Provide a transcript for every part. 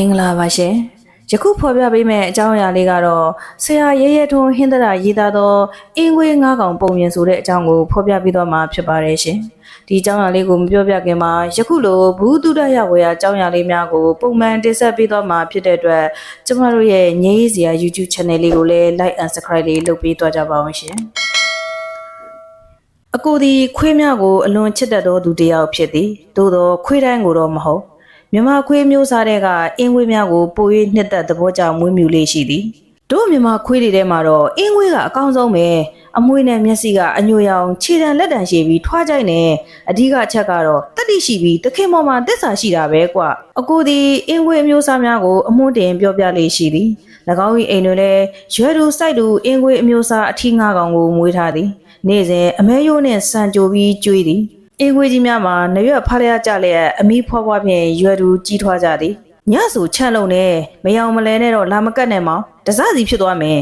င်္ဂလာပါရှင်ယခုဖော်ပြပေးမယ့်အကြောင်းအရာလေးကတော့ဆရာရဲရဲထွန်းဟင်းသရရေးသားသောအင်းခွေးငါးကောင်ပုံပြင်ဆိုတဲ့အကြောင်းကိုဖော်ပြပေးတော့မှာဖြစ်ပါတယ်ရှင်ဒီအကြောင်းအရာလေးကိုမပြောပြခင်မှာယခုလိုဘူးတုဒရဝေယအကြောင်းအရာလေးများကိုပုံမှန်တင်ဆက်ပေးတော့မှာဖြစ်တဲ့အတွက်ကျမတို့ရဲ့ငြိမ်းရေးစရာ YouTube channel လေးကိုလည်း like and subscribe လေးလုပ်ပေးသွားကြပါအောင်ရှင်အကိုဒီခွေးများကိုအလွန်ချစ်တတ်သောသူတစ်ယောက်ဖြစ်သည်သို့သောခွေးတိုင်းကိုတော့မဟုတ် မြမခွေးမျိုးစားတဲ့ကအင်းခွေးများကိုပို၍နှစ်သက်သဘောကြောင့်မွေးမြူလေးရှိသည်တို့မြမခွေးတွေထဲမှာတော့အင်းခွေးကအကောင်းဆုံးပဲအမွေနဲ့မျက်စိကအညိုရောင်ခြေတံလက်တံရှိပြီးထွားကြိုက်နေအဓိကအချက်ကတော့တတိရှိပြီးတခင်ပေါ်မှာတစ္ဆာရှိတာပဲကွအကိုဒီအင်းခွေးမျိုးစားများကိုအမွှန်းတင်ပြောပြလေးရှိသည်၎င်း၏အိမ်တွင်လည်းရွယ်သူစိုက်သူအင်းခွေးအမျိုးစားအထီးငါးကောင်ကိုမွေးထားသည် နေ့စဉ်အမဲရိုးနှင့်စံကြိုပြီးကျွေးသည် အင်းခွေးကြီးများမှာနရွက်ဖားရကြလျက်အမီးဖွားဖွားဖြင့်ရွယ်သူကြီးထွားကြသည်ညဆိုချန့်လုံးနဲ့မယောင်မလဲနဲ့တော့လာမကတ်နဲ့မောင်တစစီဖြစ်သွားမယ်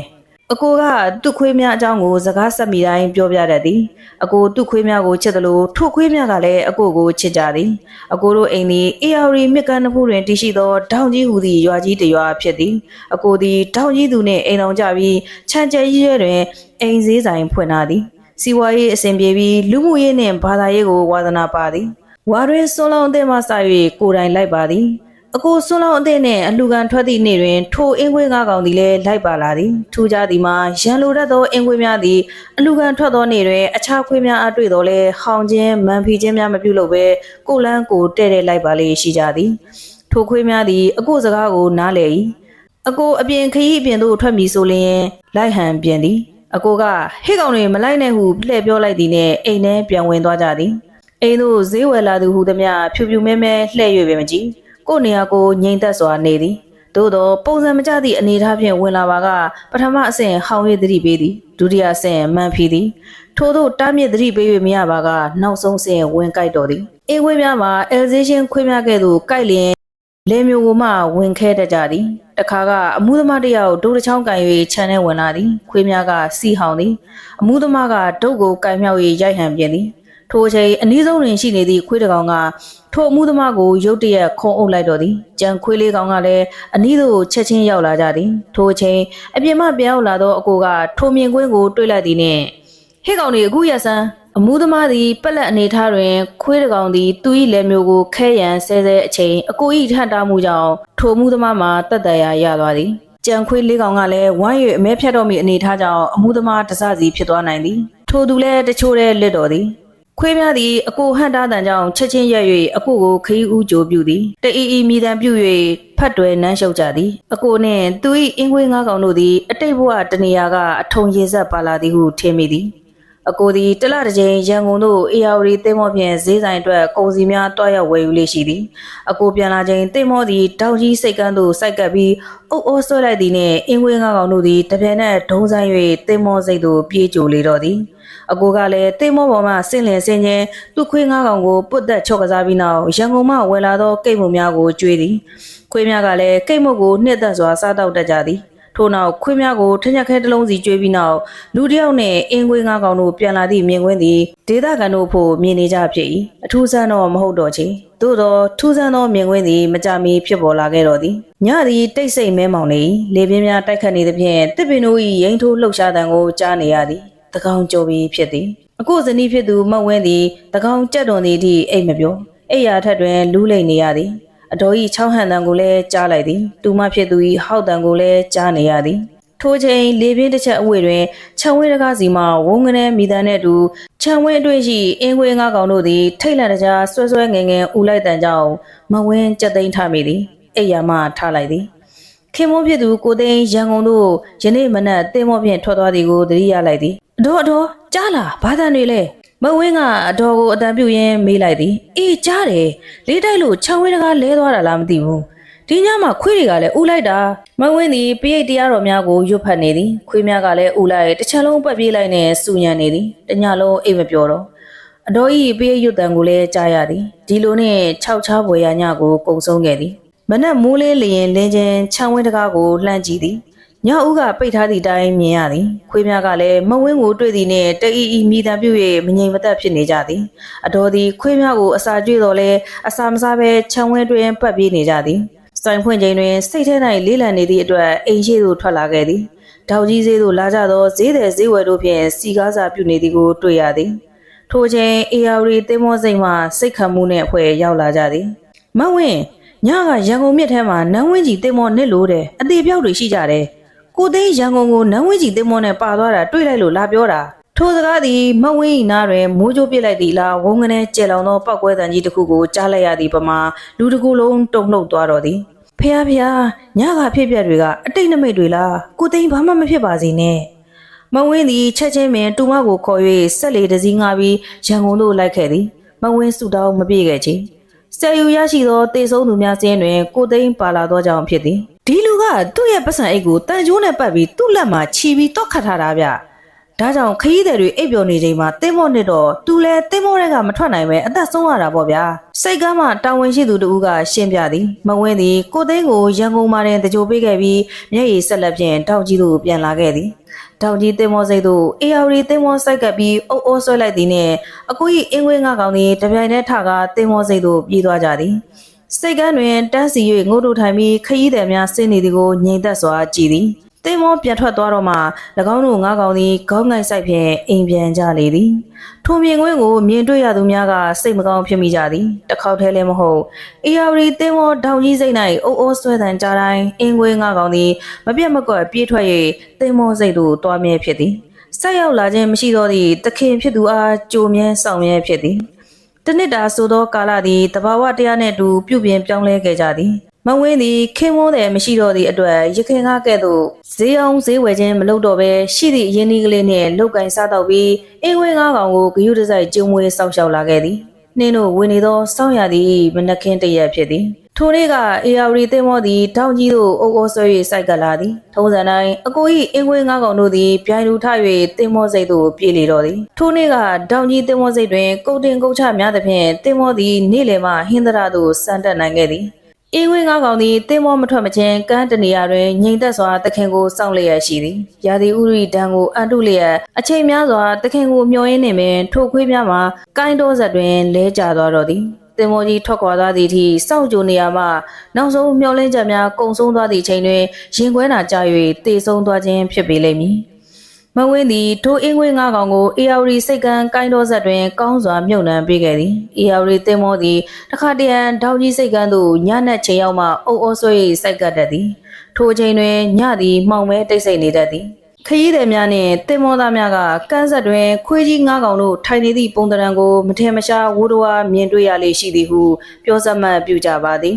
အကိုကသူ့ခွေးများအကြောင်းကိုစကားဆက်မိတိုင်းပြောပြတတ်သည်အကိုသူ့ခွေးများကိုချစ်တယ်လို့ထို့ခွေးများကလည်းအကိုကိုချစ်ကြသည်အကိုတို့အိမ်သည်အေယာရီမြစ်ကမ်းတစ်ခုတွင်တည်ရှိသောတောင်ကြီးဟူသည့်ရွာကြီးတစ်ရွာဖြစ်သည်အကိုသည်တောင်ကြီးသူနှင့်အိမ်တော်ကြပြီးခြံကျဲကြီးရဲတွင်အိမ်စည်းဆိုင်ဖွင့်ထားသည် စီဝါရေးအစဉ်ပြေပြီးလူမှုရေးနှင့်ဘာသာရေးကိုဝါသနာပါသည်ဝါတွင်စွန်းလောင်းအသင်းမှစ၍ကိုယ်တိုင်လိုက်ပါသည်အကိုစွန်းလောင်းအသင်းနှင့်အလူကန်ထွက်သည့်နေ့တွင်ထိုအင်းခွေးငါးကောင်သည်လည်းလိုက်ပါလာသည်ထူးခြားသည်မှာရန်လိုတတ်သောအင်းခွေးများသည်အလူကန်ထွက်သောနေ့တွင်အခြားခွေးများအတွေ့တော်လဲဟောင်ခြင်းမန်ဖီခြင်းများမပြုလုပ်ဘဲကိုလန်းကိုတဲ့တဲ့လိုက်ပါလေရှိကြသည်ထိုခွေးများသည်အကိုစကားကိုနားလေ၏အကိုအပြင်ခရီးအပြင်သို့ထွက်မည်ဆိုလျင်လိုက်ဟန်ပြင်သည် အကိုကဟိကောင်တွေမလိုက်နဲ့ဟုလှည့်ပြောလိုက်သည်နဲ့အိမ်ထဲပြန်ဝင်သွားကြသည်အိမ်သို့ဈေးဝယ်လာသူဟူသည်များဖြူဖြူမဲမဲလှည့်၍ပဲမကြည့်ကို့နေရာကိုငြိမ်သက်စွာနေသည်သို့သောပုံစံမကျသည့်အနေအထားဖြင့်ဝင်လာပါကပထမအဆင့်ဟောင်း၍သတိပေးသည်ဒုတိယအဆင့်မှန်ဖီသည်ထို့သောတားမြစ်သတိပေး၍မရပါကနောက်ဆုံးဆင့်ဝင်ကြိုက်တော်သည်အေးခွေးများမှာအယ်ဇေးရှင်းခွေးများကဲ့သို့ကြိုက်လျင် လေမျိုးကိုမှဝင်ခဲတတ်ကြသည်တခါကအမှုသမားတစ်ယောက်ဒုတ်တစ်ချောင်းကန်၍ခြံထဲဝင်လာသည် ခွေးများကစီဟောင်သည်အမှုသမားကဒုတ်ကိုကန်မြောက်၍ရိုက်ဟန်ပြင်သည်ထိုအချိန်အနည်းဆုံးတွင်ရှိနေသည့်ခွေးတစ်ကောင်ကထိုအမှုသမားကိုရုတ်တရက်ခုံအုပ်လိုက်တော်သည်ကြံခွေးလေးကောင်ကလည်းအနည်းသို့ချက်ချင်းရောက်လာကြသည်ထိုအချိန်အပြင်မှပြန်ရောက်လာသောအကိုကထိုမြင်ကွင်းကိုတွေ့လိုက်သည်နှင့်ဟဲ့ကောင်တွေအခုရက်စမ်း အမှုသမားသည်ပက်လက်အနေထားတွင် ခွေးတကောင်သည်သူ၏လက်မျိုးကိုခဲရန်ဆဲဆဲအချိန်အကို၏ထန့်တားမှုကြောင့်ထိုအမှုသမားမှာတက်တရာရသွားသည်ကြံခွေးလေးကောင်ကလည်းဝမ်း၍အမဲဖြတ်တော်မူအနေထားကြောင့်အမှုသမားတစစီဖြစ်သွားနိုင်သည်ထိုသူလည်းတချို့လည်းလစ်တော်သည်ခွေးများသည်အကိုဟန့်တားတန်ကြောင့်ချက်ချင်းရက်၍အကိုကိုခရီးဦးကြိုပြုသည်တအီအီမိတံပြု၍ဖတ်တွယ်နမ်းရှုပ်ကြသည်အကိုနှင့်သူ၏အင်းခွေးငါးကောင်တို့သည်အတိတ်ဘဝတနေရာကအထုံရေဆက်ပါလာသည်ဟုထင်မိသည် အကိုသည်တလတစ်ကြိမ်ရန်ကုန်သို့အေယာဝတီသင်းမောဖြင့်ဈေးဆိုင်အတွက်ကုန်စည်များတွားရောက်ဝယ်ယူလေးရှိသည်အကိုပြန်လာချိန်သင်းမောသည်တောက်ကြီးစိတ်ကန်းသို့စိုက်ကပ်ပြီးအုပ်အိုးဆွဲလိုက်သည်နှင့်အင်းဝင်းငါးကောင်တို့သည်တပြက်နက်ဒုံဆိုင်၍သင်းမောစိတ်သို့ပြေးကြိုလေတော့သည်အကိုကလည်းသင်းမောပေါ်မှဆင့်လင်ဆင်းချင်းသူ့ခွေးငါးကောင်ကိုပုတ်သက်ချော့ကစားပြီးနောက်ရန်ကုန်မှဝယ်လာသောကိတ်မုံများကိုကျွေးသည်ခွေးများကလည်းကိတ်မုံကိုနှစ်သက်စွာစားတောက်တတ်ကြသည် ထို့နောက်ခွေးများကိုထညက်ခဲတစ်လုံးစီကျွေးပြီးနောက်လူတစ်ယောက်နဲ့အင်းခွေးငါးကောင်တို့ပြန်လာသည့်မြင်ကွင်းသည်ဒေသခံတို့ဖို့မြင်နေကြဖြစ်၏အထူးဆန်းတော့မဟုတ်တော့ချေသို့သောထူးဆန်းသောမြင်ကွင်းသည်မကြမီဖြစ်ပေါ်လာခဲ့တော်သည်ညသည်တိတ်ဆိတ်မဲမောင်နေ၏လေပြင်းများတိုက်ခတ်နေသဖြင့်တစ်ပင်တို့၏ရိန်ထိုးလှုပ်ရှားတံကိုကြားနေရသည်တကောင်ကြော်ပြီးဖြစ်သည်အခုဇနီးဖြစ်သူမတ်ဝင်းသည်တကောင်ကြက်တော်နေသည့်အိတ်မပြောအိယာထက်တွင်လူးလိမ့်နေရသည် အတော်ဤချောင်းဟန်တန်ကိုလည်းကြားလိုက်သည်တူမဖြစ်သူဤဟောက်တန်ကိုလည်းကြားနေရသည်ထိုချိန်လေပြင်းတစ်ချက်အဝေးတွင်ခြံဝင်းတကားစီမှဝုန်းကနေမိသားနှင့်အတူခြံဝင်းအတွင်းရှိအင်းခွေးငါးကောင်တို့သည်ထိတ်လန့်တကြားဆွဲဆွဲငယ်ငယ်ဦးလိုက်တန်ကြောင့်မဝင်းကြက်သိမ်းထမိသည်အိယာမှထားလိုက်သည်ခင်မိုးဖြစ်သူကိုသိန်းရန်ကုန်သို့ယနေ့မနက်တင်းမောဖြင့်ထွက်သွားသည်ကိုသတိရလိုက်သည်အတော်အတော်ကြားလားဘာသာတွေလဲ မဝင်းကအတော်ကိုအတန်ပြုတ်ရင်းမေးလိုက်သည်အေးကြားတယ်လေးတိုက်လို့ခြံဝင်းတကားလဲသွားတာလားမသိဘူးဒီညမှာခွေးတွေကလည်းဥလိုက်တာမဝင်းသည်ပိရိတ်တရားတော်များကိုရွတ်ဖတ်နေသည်ခွေးများကလည်းဥလိုက်တစ်ချက်လုံးပတ်ပြေးလိုက်နဲ့စူညံနေသည်တညလုံးအိတ်မပြောတော့အတော်ဤပေးရွတ်တံကိုလည်းကြားရသည်ဒီလိုနဲ့၆ချားဘွယ်ရညကိုကုံဆုံးခဲ့သည်မနက်မိုးလေးလျင်လင်းချင်းခြံဝင်းတကားကိုလှမ်းကြည့်သည် ညဦးကပိတ်ထားသည့်အတိုင်းမြင်ရသည်ခွေးများကလည်းမဝင်းကိုတွေ့သည်နှင့်တအီအီမိတံပြု၍မငြိမ်မသက်ဖြစ်နေကြသည်အတော်သည်ခွေးများကိုအစာကျွေးတော်လဲအစာမစားဘဲခြံဝင်းတွင်ပတ်ပြေးနေကြသည်စစိုင်ဖွင့်ချိန်တွင်စိတ်ထဲ၌လေးလံနေသည့်အတွက်အိမ်ရှိသို့ထွက်လာခဲ့သည်တောက်ကြီးဈေးသို့လာကြသောဈေးသည်ဈေးဝယ်တို့ဖြင့်စီကားစာပြုနေသည်ကိုတွေ့ရသည်ထိုချိန်အေယာရီတင်းမောစိတ်မှစိတ်ခံမှုနှင့်အဖွဲ့ရောက်လာကြသည်မဝင်းညကရန်ကုန်မြစ်ထဲမှာနန်းဝင်းကြီးတင်းမောနစ်လို့တယ်အသေးပြောက်တွေရှိကြတယ် ကိုသိန်းရန်ကုန်ကိုနန်းဝင်းကြီးတင်းမောနဲ့ပါသွားတာတွေ့လိုက်လို့လာပြောတာထိုစကားသည်မဝင်း၏နားတွင်မိုးကြိုးပစ်လိုက်သည်လားဝုန်းကနေကျဲလောင်သောပောက်ကွဲတန်ကြီးတစ်ခုကိုကြားလိုက်ရသည်ပမာလူတစ်ခုလုံးတုန်လှုပ်သွားတော်သည်ဖះဖះညကဖြစ်ပြက်တွေကအတိတ်နမိတ်တွေလားကိုသိန်းဘာမှမဖြစ်ပါစေနဲ့မဝင်းသည်ချက်ချင်းပင်တူမကိုခေါ်၍ဆက်လေတစည်းငါပြီးရန်ကုန်သို့လိုက်ခဲ့သည်မဝင်းဆူတောင်းမပြေခဲ့ချေဆယ်ယူရရှိသောတေဆုံးသူများစင်းတွင်ကိုသိန်းပါလာသောကြောင့်ဖြစ်သည် ဒီလူကသူ့ရဲ့ပတ်စံအိတ်ကိုတန်ကြိုးနဲ့ပတ်ပြီးသူ့လက်မှာခြီပြီးတော့ခတ်ထားတာဗျဒါကြောင့်ခရီးသည်တွေအိပ်ပျော်နေချိန်မှာတင်းမောနစ်တော့သူလဲတင်းမောတွေကမထွက်နိုင်ပဲအသက်ဆုံးရတာပေါ့ဗျာစိတ်ကားမှတာဝန်ရှိသူတူကရှင်းပြသည်မဝင်းသည်ကိုသိန်းကိုရန်ကုန်မှာတင်တကြိုပေးခဲ့ပြီးမျက်ရည်ဆက်လက်ဖြင့်တောက်ကြီးသို့ပြန်လာခဲ့သည်တောက်ကြီးတင်းမောစိတ်သို့အေယာရီတင်းမောစိုက်ကပ်ပြီးအုပ်အိုးဆွဲလိုက်သည်နှင့်အကူ၏အင်းဝင်းငါကောင်သည်တပြိုင်တည်းထကားတင်းမောစိတ်သို့ပြေးသွားကြသည် စိတ်ကန်းတွင်တန်းစီ၍ငို့တို့ထိုင်ပြီးခရီးသည်များဆင်းနေသည်ကိုငြိမ်သက်စွာကြည်သည်တင်းမောပြန်ထွက်သွားတော့မှ၎င်းတို့ငါးကောင်သည်ခေါင်းငိုက်ဆိုင်ဖြင့်အိမ်ပြန်ကြလေသည်ထိုမြင်ကွင်းကိုမြင်တွေ့ရသူများကစိတ်မကောင်းဖြစ်မိကြသည်တစ်ခေါက်တည်းလည်းမဟုတ်အေယာရီတင်းမောတောင်ကြီးစိတ်၌အိုးအိုးဆွဲတန်ကြတိုင်းအင်းကွင်းငါးကောင်သည်မပြတ်မကွက်ပြေးထွက်၍တင်းမောစိတ်သို့တွားမြဲဖြစ်သည်ဆက်ရောက်လာခြင်းမရှိသောသည့်တခင်ဖြစ်သူအားကြိုမြဲဆောင်မြဲဖြစ်သည် တနစ်တာဆိုသောကာလသည်တဘာဝတရားနှင့်အတူပြုပြင်ပြောင်းလဲခဲ့ကြသည်မဝင်းသည်ခင်းမိုးတယ်မရှိတော့သည့်အတွက်ရခင်ကားကဲ့သို့ဈေးအောင်ဈေးဝယ်ခြင်းမလုပ်တော့ဘဲရှိသည့်ရင်းနှီးကလေးနှင့်လောက်ကင်စားတော့ပြီးအင်းဝင်းကားကောင်ကိုဂယုတစိုက်ကျုံမွေးစောက်ရှောက်လာခဲ့သည် နှင်းတို့ဝင်နေသောစောင်းရသည်မနက်ခင်းတရက်ဖြစ်သည်ထိုနေ့ကအေယာရီသိမ်းမောသည်တောင်ကြီးသို့အုပ်အိုးဆွဲ၍စိုက်ကပ်လာသည်ထုံးစံတိုင်းအကို၏အင်းခွေးငါးကောင်တို့သည်ပြိုင်လူထ၍သိမ်းမောစိတ်သို့ပြေးလေတော့သည်ထိုနေ့ကတောင်ကြီးသိမ်းမောစိတ်တွင်ကုတ်တင်ကုတ်ချများသဖြင့်သိမ်းမောသည်နေ့လယ်မှဟင်းသရသို့စံတက်နိုင်ခဲ့သည် အင်းခွေးငါးကောင်သည်သိမ်းမောမထွက်မချင်းကမ်းတနေရာတွင်ငြိမ်သက်စွာတခင်ကိုစောင့်လျက်ရှိသည်ရာသီဥရီတန်းကိုအန်တုလျက်အချိန်များစွာတခင်ကိုမျောရင်းနေပင်ထိုခွေးများမှာကိုင်းတော်ဆက်တွင်လဲကျသွားတော့သည်တင်မောကြီးထွက်ခွာသွားသည့်အထိစောင့်ကြိုနေရမှနောက်ဆုံးမျောလင်းချက်များကုံဆုံးသွားသည့်အချိန်တွင်ရင်ခွဲနာကြ၍တေဆုံးသွားခြင်းဖြစ်ပေလိမ့်မည်။ မဝင်းသည်ထိုအင်းဝင်းငါးကောင်ကိုအေယာရီစိတ်ကန်းကိုင်းတော်ဆက်တွင် ကောင်းစွာမြုပ်နှံပေးခဲ့သည်။အေယာရီတင်မောသည်တခါတရံတောက်ကြီးစိတ်ကန်းသို့ညနက်ချိန်ရောက်မှအုပ်အိုးဆွဲ၍စိုက်ကပ်တတ်သည်။ထိုအချိန်တွင်ညသည်မှောင်မဲတိတ်ဆိတ်နေတတ်သည်။ခရီးသည်များနှင့်တင်မောသားများကကန်းဆက်တွင်ခွေးကြီးငါးကောင်တို့ထိုင်နေသည့်ပုံသဏ္ဍာန်ကိုမထင်မရှားဝိုးတော်မြင်တွေ့ရလေရှိသည်ဟုပြောစမှတ်ပြုကြပါသည်